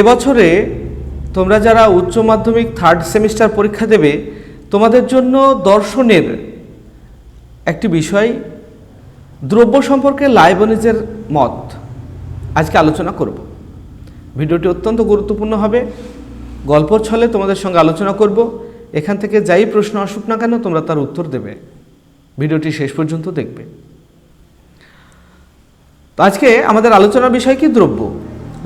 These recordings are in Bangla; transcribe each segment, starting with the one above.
এবছরে তোমরা যারা উচ্চ মাধ্যমিক থার্ড সেমিস্টার পরীক্ষা দেবে, তোমাদের জন্য দর্শনের একটি বিষয়, দ্রব্য সম্পর্কে লাইবনিজের মত। আজকে আলোচনা করব। ভিডিওটি অত্যন্ত গুরুত্বপূর্ণ হবে। গল্পর ছলে তোমাদের সঙ্গে আলোচনা করব। এখান থেকে যাই প্রশ্ন আসুক না কেন, তোমরা তার উত্তর দেবে। ভিডিওটি শেষ পর্যন্ত দেখবে। তো আজকে আমাদের আলোচনার বিষয় কি? দ্রব্য।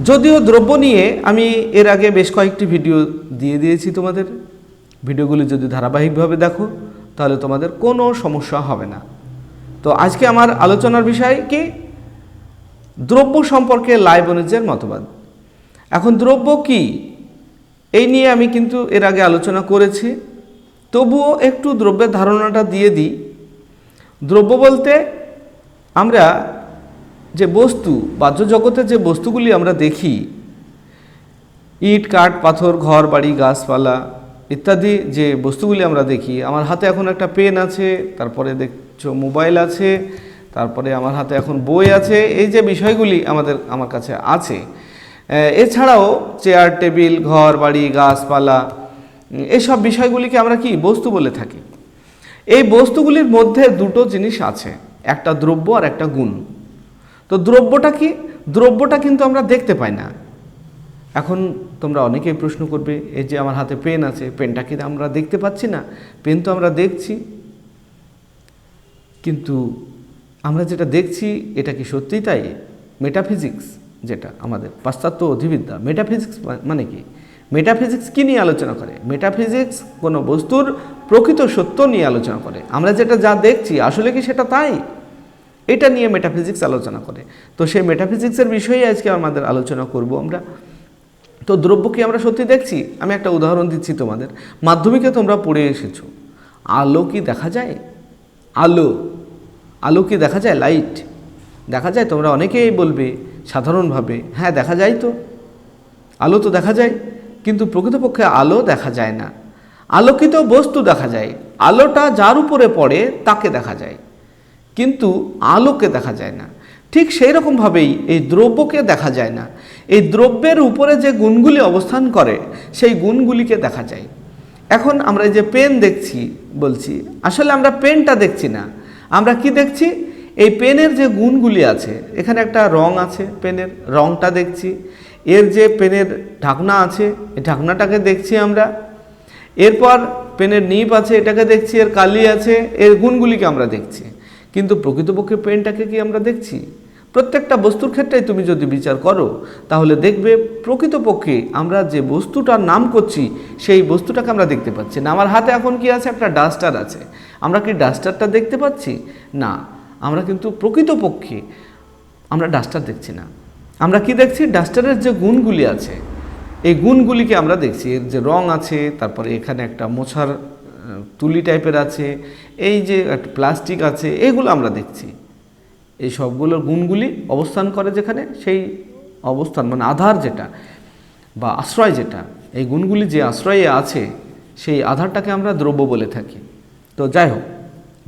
যদিও দ্রব্য নিয়ে আমি এর আগে বেশ কয়েকটি ভিডিও দিয়ে দিয়েছি তোমাদের। ভিডিওগুলি যদি ধারাবাহিকভাবে দেখো, তাহলে তোমাদের কোনো সমস্যা হবে না। তো আজকে আমার আলোচনার বিষয় কি? দ্রব্য সম্পর্কে লাইবনিজের মতবাদ। এখন দ্রব্য কি? এই নিয়ে আমি কিন্তু এর আগে আলোচনা করেছি। তবুও একটু দ্রব্যের ধারণাটা দিয়ে দিই। দ্রব্য বলতে আমরা যে বস্তু বাহ্য জগতে যে বস্তুগুলি আমরা দেখি, ইট, কাঠ, পাথর, ঘর, বাড়ি, গাছপালা ইত্যাদি যে বস্তুগুলি আমরা দেখি, আমার হাতে এখন একটা পেন আছে, তারপরে দেখছ মোবাইল আছে, তারপরে আমার হাতে এখন বই আছে, এই যে বিষয়গুলি আমাদের, আমার কাছে আছে। এছাড়াও চেয়ার, টেবিল, ঘর, বাড়ি, গাছপালা এসব বিষয়গুলিকে আমরা কি বস্তু বলে থাকি? এই বস্তুগুলির মধ্যে দুটো জিনিস আছে, একটা দ্রব্য আর একটা গুণ। তো দ্রব্যটা কি? দ্রব্যটা কিন্তু আমরা দেখতে পাই না। এখন তোমরা অনেকেই প্রশ্ন করবে, এই যে আমার হাতে পেন আছে, পেনটা কি আমরা দেখতে পাচ্ছি না? পেন তো আমরা দেখছি। কিন্তু আমরা যেটা দেখছি, এটা কি সত্যিই তাই? মেটাফিজিক্স যেটা আমাদের, পাশ্চাত্য অধিবিদ্যা। মেটাফিজিক্স মানে কি? মেটাফিজিক্স কী নিয়ে আলোচনা করে? মেটাফিজিক্স কোনো বস্তুর প্রকৃত সত্য নিয়ে আলোচনা করে। আমরা যেটা যা দেখছি, আসলে কি সেটা তাই? এটা নিয়ে মেটাফিজিক্স আলোচনা করে। তো সেই মেটাফিজিক্সের বিষয়ে আজকে আমাদের আলোচনা করব আমরা। তো দ্রব্য কি আমরা সত্যি দেখছি? আমি একটা উদাহরণ দিচ্ছি তোমাদের। মাধ্যমিকে তোমরা পড়ে এসেছ। আলো কি দেখা যায়? আলো। আলো কি দেখা যায়? লাইট দেখা যায়? তোমরা অনেকেই বলবে, সাধারণভাবে। হ্যাঁ দেখা যায় তো। আলো তো দেখা যায়। কিন্তু প্রকৃতপক্ষে আলো দেখা যায় না। আলোকিত বস্তু দেখা যায়। আলোটা যার উপরে পড়ে, তাকে দেখা যায়। কিন্তু আলোকে দেখা যায় না। ঠিক সেই রকমভাবেই এই দ্রব্যকে দেখা যায় না। এই দ্রব্যের উপরে যে গুণগুলি অবস্থান করে, সেই গুণগুলিকে দেখা যায়। এখন আমরা যে পেন দেখছি, বলছি, আসলে আমরা পেনটা দেখছি না। আমরা কি দেখছি? এই পেনের যে গুণগুলি আছে, এখানে একটা রং আছে পেনের, রংটা দেখছি। এর যে পেনের ঢাকনা আছে, এই ঢাকনাটাকে দেখছি আমরা। এরপর পেনের নিপ আছে, এটাকে দেখছি, এর কালি আছে, এর গুণগুলিকে আমরা দেখছি। কিন্তু প্রকৃতপক্ষে পেনটাকে কি আমরা দেখছি? প্রত্যেকটা বস্তুর ক্ষেত্রেই তুমি যদি বিচার করো, তাহলে দেখবে প্রকৃতপক্ষে আমরা যে বস্তুটার নাম করছি, সেই বস্তুটাকে আমরা দেখতে পাচ্ছি না। আমার হাতে এখন কি আছে? একটা ডাস্টার আছে। আমরা কি ডাস্টারটা দেখতে পাচ্ছি? না। আমরা কিন্তু প্রকৃতপক্ষে আমরা ডাস্টার দেখছি না। আমরা কি দেখছি? ডাস্টারের যে গুণগুলি আছে, এই গুণগুলিকে আমরা দেখছি। এর যে রং আছে, তারপরে এখানে একটা মোছার তুলি টাইপের আছে, এই যে প্লাস্টিক আছে, এগুলো আমরা দেখছি। এই সবগুলোর গুণগুলি অবস্থান করে যেখানে, সেই অবস্থান মানে আধার যেটা বা আশ্রয় যেটা, এই গুণগুলি যে আশ্রয়ে আছে, সেই আধারটাকে আমরা দ্রব্য বলে থাকি। তো যাই হোক,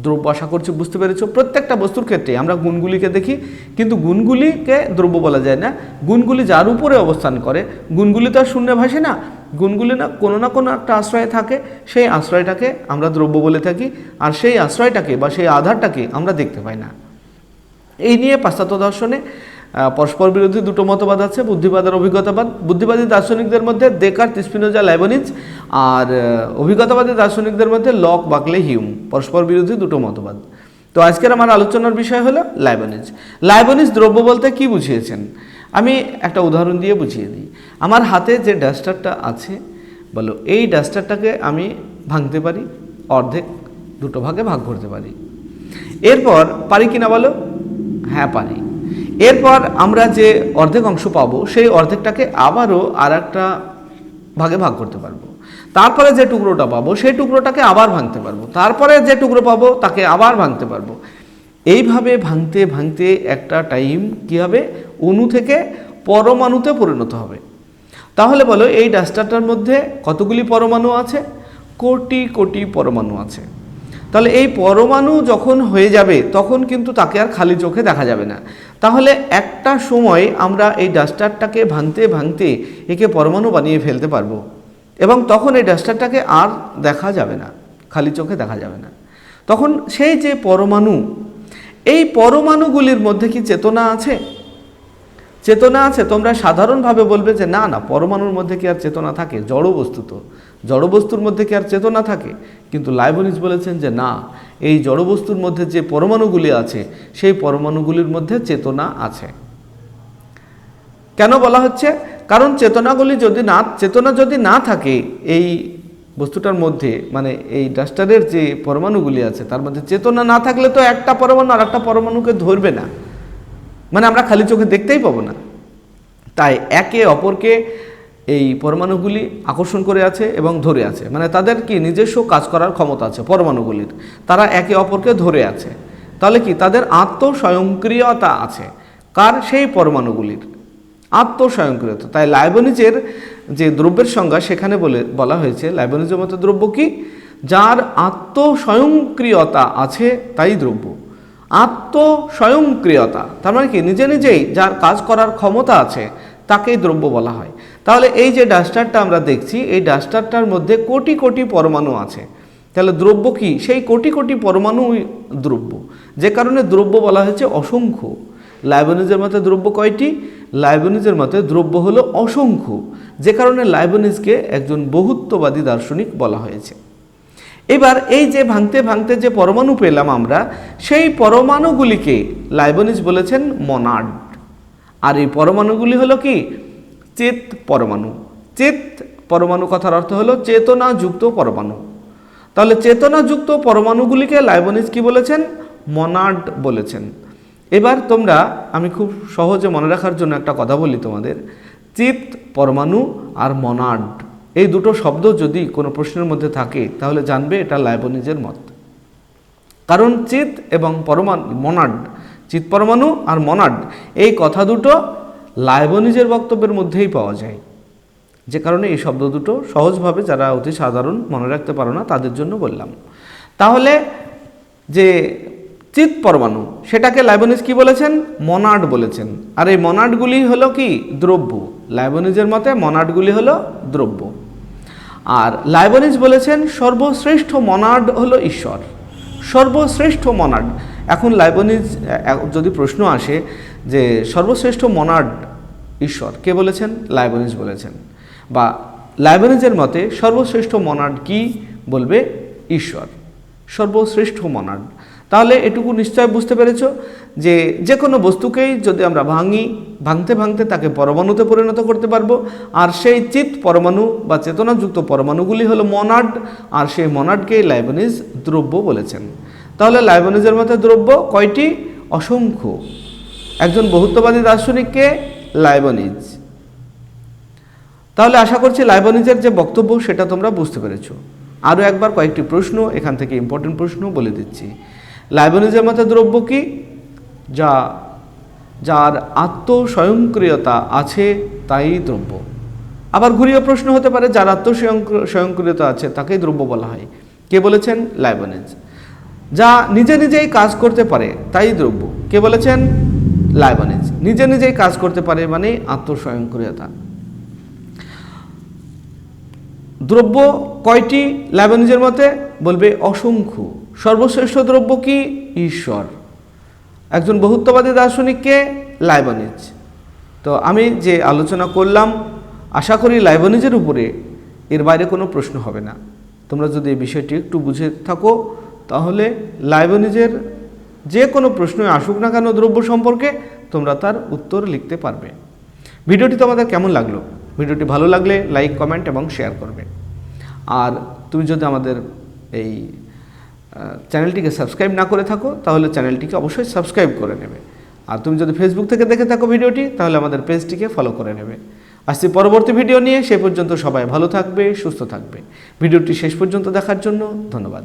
দ্রব্য আশা করছি বুঝতে পেরেছ? প্রত্যেকটা বস্তুর ক্ষেত্রে আমরা গুণগুলিকে দেখি, কিন্তু গুণগুলিকে দ্রব্য বলা যায় না। গুণগুলি যার উপরে অবস্থান করে, গুণগুলি তো আর শূন্য ভাসে না। গুণগুলি না কোনো না কোনো একটা আশ্রয়ে থাকে, সেই আশ্রয়টাকে আমরা দ্রব্য বলে থাকি, আর সেই আশ্রয়টাকে বা সেই আধারটাকে আমরা দেখতে পাই না। এই নিয়ে পাশ্চাত্য দর্শনে পরস্পর বিরোধী দুটো মতবাদ আছে, বুদ্ধিবাদ আর অভিজ্ঞতাবাদ। বুদ্ধিবাদী দার্শনিকদের মধ্যে দেকার, তিসপিনোজা, লাইবনিজ, আর অভিজ্ঞতাবাদী দার্শনিকদের মধ্যে লক, বাকলে, হিউম, পরস্পর বিরোধী দুটো মতবাদ। তো আজকের আমার আলোচনার বিষয় হলো লাইবনিজ। লাইবনিজ দ্রব্য বলতে কি বুঝিয়েছেন? আমি একটা উদাহরণ দিয়ে বুঝিয়ে দিই। আমার হাতে যে ডাস্টারটা আছে, বলো, এই ডাস্টারটাকে আমি ভাঙতে পারি, অর্ধেক দুটো ভাগে ভাগ করতে পারি। এরপর পারি কিনা বলো? হ্যাঁ পারি। এরপর আমরা যে অর্ধেক অংশ পাবো, সেই অর্ধেকটাকে আবারও আর একটা ভাগে ভাগ করতে পারব। তারপরে যে টুকরোটা পাবো, সেই টুকরোটাকে আবার ভাঙতে পারব। তারপরে যে টুকরো পাবো, তাকে আবার ভাঙতে পারব। এইভাবে ভাঙতে ভাঙতে একটা টাইম কী হবে? অণু থেকে পরমাণুতে পরিণত হবে। তাহলে বলো এই ডাস্টারটার মধ্যে কতগুলি পরমাণু আছে? কোটি কোটি পরমাণু আছে। তাহলে এই পরমাণু যখন হয়ে যাবে, তখন কিন্তু তাকে আর খালি চোখে দেখা যাবে না। তাহলে একটা সময় আমরা এই ডাস্টারটাকে ভাঙতে ভাঙতে একে পরমাণু বানিয়ে ফেলতে পারব। এবং তখন এই ডাস্টারটাকে আর দেখা যাবে না, খালি চোখে দেখা যাবে না। তখন সেই যে পরমাণু, এই পরমাণুগুলির মধ্যে কি চেতনা আছে? চেতনা আছে, তোমরা সাধারণভাবে বলবে যে না না, পরমাণুর মধ্যে কি আর চেতনা থাকে? জড় বস্তু তো। জড় বস্তুর মধ্যে কি আর চেতনা থাকে? কিন্তু লাইবনিজ বলেছেন যে না, এই জড় বস্তুর মধ্যে যে পরমাণুগুলি আছে, সেই পরমাণুগুলির মধ্যে চেতনা আছে। কেন বলা হচ্ছে? কারণ চেতনাগুলি যদি না, চেতনা যদি না থাকে, এই বস্তুটার মধ্যে মানে এই ডাস্টারের যে পরমাণুগুলি আছে, তার মধ্যে চেতনা না থাকলে তো একটা পরমাণু আর একটা পরমাণুকে ধরবে না। মানে আমরা খালি চোখে দেখতেই পাবো না। তাই একে অপরকে এই পরমাণুগুলি আকর্ষণ করে আছে এবং ধরে আছে। মানে তাদের কি নিজস্ব কাজ করার ক্ষমতা আছে পরমাণুগুলির। তারা একে অপরকে ধরে আছে। তাহলে কি তাদের আত্মস্বয়ংক্রিয়তা আছে? কার? সেই পরমাণুগুলির। আত্মস্বয়ংক্রিয়তা। তাই লাইবনিজের যে দ্রব্যের সংজ্ঞা, সেখানে বলে, বলা হয়েছে লাইবনিজের মতো দ্রব্য কি? যার আত্মস্বয়ংক্রিয়তা আছে, তাই দ্রব্য। আত্মস্বয়ংক্রিয়তা। তার মানে কি? নিজে নিজেই যার কাজ করার ক্ষমতা আছে, তাকেই দ্রব্য বলা হয়। তাহলে এই যে ডাস্টারটা আমরা দেখছি, এই ডাস্টারটার মধ্যে কোটি কোটি পরমাণু আছে। তাহলে দ্রব্য কি? সেই কোটি কোটি পরমাণু দ্রব্য। যে কারণে দ্রব্য বলা হয়েছে অসংখ্য। লাইবনিজের মতে দ্রব্য কয়টি? লাইবনিজের মতে দ্রব্য হলো অসংখ্য। যে কারণে লাইবনিজকে একজন বহুত্ববাদী দার্শনিক বলা হয়েছে। এবার এই যে ভাঙতে ভাঙতে যে পরমাণু পেলাম আমরা, সেই পরমাণুগুলিকে লাইবনিজ বলেছেন মনাড। আর এই পরমাণুগুলি হলো কি? চেত পরমাণু। চেত পরমাণু কথার অর্থ হলো চেতনাযুক্ত পরমাণু। তাহলে চেতনাযুক্ত পরমাণুগুলিকে লাইবনিজ কি বলেছেন? মনাড বলেছেন। এবার তোমরা, আমি খুব সহজে মনে রাখার জন্য একটা কথা বলি তোমাদের। চিত পরমাণু আর মনাড। এই দুটো শব্দ যদি কোনো প্রশ্নের মধ্যে থাকে, তাহলে জানবে এটা লাইবনিজের মত। কারণ চিত এবং পরমাণু মনাড চিত পরমাণু আর মনাড, এই কথা দুটো লাইবনিজের বক্তব্যের মধ্যেই পাওয়া যায়। যে কারণে এই শব্দ দুটো সহজভাবে যারা অতি সাধারণ মনে রাখতে পারো না, তাদের জন্য বললাম। তাহলে যে চিত পরমাণু, সেটাকে লাইবনিজ কি বলেছেন? মনাড বলেছেন। আর এই মনাডগুলি হলো কি? দ্রব্য। লাইবনিজের মতে মনাডগুলি হলো দ্রব্য। আর লাইবনিজ বলেছেন, সর্বশ্রেষ্ঠ মনার্ড হলো ঈশ্বর। সর্বশ্রেষ্ঠ মনার্ড এখন লাইবনিজ যদি প্রশ্ন আসে যে সর্বশ্রেষ্ঠ মনার্ড ঈশ্বর, কে বলেছেন? লাইবনিজ বলেছেন। বা লাইবনিজের মতে সর্বশ্রেষ্ঠ মনার্ড কি বলবে? ঈশ্বর। সর্বশ্রেষ্ঠ মনাড তাহলে এটুকু নিশ্চয় বুঝতে পেরেছ যে যে কোনো বস্তুকেই যদি আমরা ভাঙি, ভাঙতে ভাঙতে তাকে পরমাণুতে পরিণত করতে পারব। আর সেই চিত পরমাণু বা চেতনাযুক্ত পরমাণুগুলি হলো মনাড, আর সেই মনাডকে লাইবনিজ দ্রব্য বলেছেন। তাহলে লাইবনিজের মতে দ্রব্য কয়টি? অসংখ্য। একজন বহুত্ববাদী দার্শনিককে লাইবনিজ। তাহলে আশা করছি লাইবনিজের যে বক্তব্য সেটা তোমরা বুঝতে পেরেছ। আরও একবার কয়েকটি প্রশ্ন, এখান থেকে ইম্পর্টেন্ট প্রশ্ন বলে দিচ্ছি। লাইবনিজের মতে দ্রব্য কি? যা, যার আত্মস্বয়ংক্রিয়তা আছে, তাই দ্রব্য। আবার ঘুরিয়ে প্রশ্ন হতে পারে, যার আত্মস্বয়ং- স্বয়ংক্রিয়তা আছে, তাকেই দ্রব্য বলা হয়। কে বলেছেন? লাইবনিজ। যা নিজে নিজেই কাজ করতে পারে, তাই দ্রব্য। কে বলেছেন? লাইবনিজ। নিজে নিজেই কাজ করতে পারে মানে আত্মস্বয়ংক্রিয়তা। দ্রব্য কয়টি লাইবনিজের মতে? বলবে অসংখ্য। সর্বশ্রেষ্ঠ দ্রব্য কি? ঈশ্বর। একজন বহুত্ববাদী দার্শনিককে লাইবনিজ। তো আমি যে আলোচনা করলাম, আশা করি লাইবনিজের উপরে এর বাইরে কোনো প্রশ্ন হবে না। তোমরা যদি এই বিষয়টি একটু বুঝে থাকো, তাহলে লাইবনিজের যে কোনো প্রশ্নই আসুক না কেন দ্রব্য সম্পর্কে, তোমরা তার উত্তর লিখতে পারবে। ভিডিওটি তোমাদের কেমন লাগল? ভিডিওটি ভালো লাগলে লাইক, কমেন্ট এবং শেয়ার করবে। আর তুমি যদি আমাদের এই চ্যানেলটিকে সাবস্ক্রাইব না করে থাকো, তাহলে চ্যানেলটিকে অবশ্যই সাবস্ক্রাইব করে নেবে। আর তুমি যদি ফেসবুক থেকে দেখে থাকো ভিডিওটি, তাহলে আমাদের পেজটিকে ফলো করে নেবে। আসছি পরবর্তী ভিডিও নিয়ে, সে পর্যন্ত সবাই ভালো থাকবে, সুস্থ থাকবে। ভিডিওটি শেষ পর্যন্ত দেখার জন্য ধন্যবাদ।